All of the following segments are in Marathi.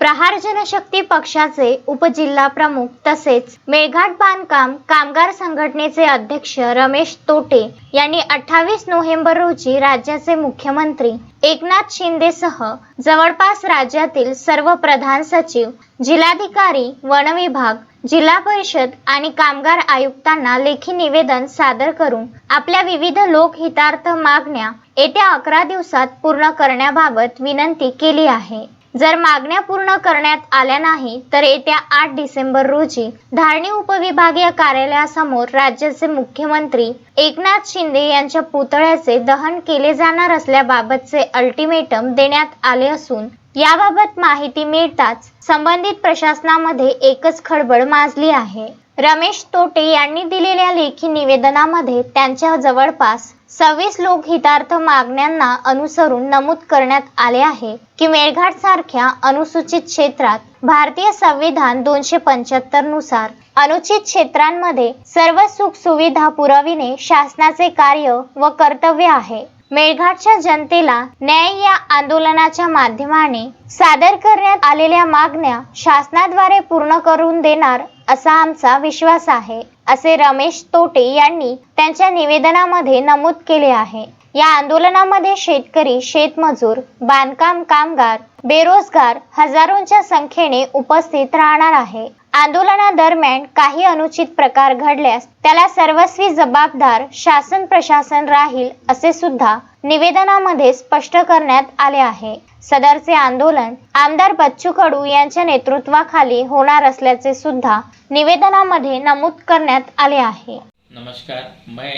प्रहार जनशक्ती पक्षाचे उपजिल्हा प्रमुख तसेच मेळघाट बांधकाम कामगार संघटनेचे अध्यक्ष रमेश तोटे यांनी अठ्ठावीस नोव्हेंबर रोजी राज्याचे मुख्यमंत्री एकनाथ शिंदेसह जवळपास राज्यातील सर्व प्रधान सचिव जिल्हाधिकारी वन विभाग जिल्हा परिषद आणि कामगार आयुक्तांना लेखी निवेदन सादर करून आपल्या विविध लोकहितार्थ मागण्या येत्या अकरा दिवसात पूर्ण करण्याबाबत विनंती केली आहे. जर मागण्या पूर्ण करण्यात आल्या नाही तर येत्या आठ डिसेंबर रोजी धारणी उपविभागीय कार्यालयासमोर राज्याचे मुख्यमंत्री एकनाथ शिंदे यांच्या पुतळ्याचे दहन केले जाणार असल्याबाबतचे अल्टिमेटम देण्यात आले असून याबाबत माहिती मिळताच संबंधित प्रशासनामध्ये एकच खळबळ माजली आहे. रमेश तोटे यांनी दिलेल्या लेखी निवेदनामध्ये त्यांच्या जवळपास सव्वीस लोकहितार्थ मागण्यांना अनुसरून नमूद करण्यात आले आहे की मेळघाट सारख्या अनुसूचित क्षेत्रात भारतीय संविधान दोनशे पंच्याहत्तरनुसार अनुचित क्षेत्रांमध्ये सर्व सुख सुविधा पुरविणे शासनाचे कार्य व कर्तव्य आहे. मेळघाटच्या जनतेला न्याय या आंदोलनाच्या माध्यमाने सादर करण्यात आलेल्या मागण्या शासनाद्वारे पूर्ण करून देणार असा आमचा विश्वास आहे असे रमेश तोटे यांनी त्यांच्या निवेदनामध्ये नमूद केले आहे. या आंदोलनामध्ये शेतकरी शेतमजूर बांधकाम कामगार बेरोजगार हजारोंच्या संख्येने उपस्थित राहणार आहे. आंदोलनादरम्यान काही अनुचित प्रकार घडल्यास त्याला सर्वस्वी जबाबदार शासन प्रशासन राहील असे सुद्धा निवेदनामध्ये स्पष्ट करण्यात आले आहे. सदरचे आंदोलन आमदार बच्चू कडू यांच्या नेतृत्वाखाली होणार असल्याचे सुद्धा निवेदनामध्ये नमूद करण्यात आले आहे. नमस्कार मैं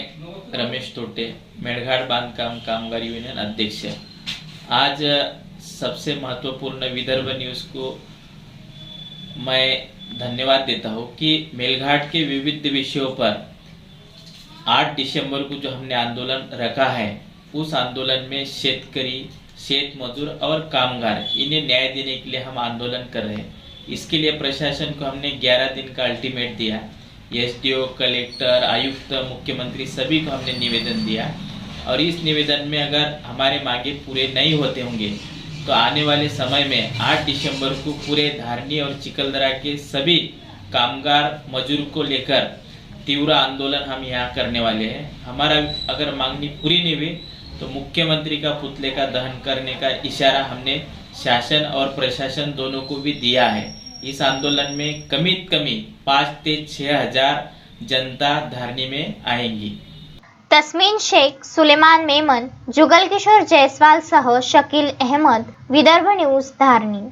रमेश तोटे मेळघाट बांधकाम कामगार यूनियन अध्यक्ष. आज सबसे महत्त्वपूर्ण विदर्भ न्यूज़ को मैं धन्यवाद देता हूँ कि मेलघाट के विविध विषयों पर 8 दिसंबर को जो हमने आंदोलन रखा है, उस आंदोलन में शेतकरी, शेत मजदूर और कामगार, इन्हें न्याय देने के लिए हम आंदोलन कर रहे हैं। इसके लिए प्रशासन को हमने 11 दिन का अल्टीमेट दिया। एसडीओ, कलेक्टर, आयुक्त, मुख्यमंत्री सभी को हमने निवेदन दिया। और इस निवेदन में अगर हमारे मांगे पूरे नहीं होते होंगे तो आने वाले समय में 8 दिसंबर को पूरे धारणी और चिकलदरा के सभी कामगार, मजदूर को लेकर तीव्र आंदोलन हम यहाँ करने वाले हैं। हमारा अगर मांगनी पूरी नहीं हुई तो मुख्यमंत्री का पुतले का दहन करने का इशारा हमने शासन और प्रशासन दोनों को भी दिया है। इस आंदोलन में कमीत कमी पाँच से छः हज़ार जनता धारनी में आएँगी। तस्मीन शेख सुलेमान मेमन जुगल किशोर जयस्वालसह शकील अहमद विदर्भ न्यूज धारणी.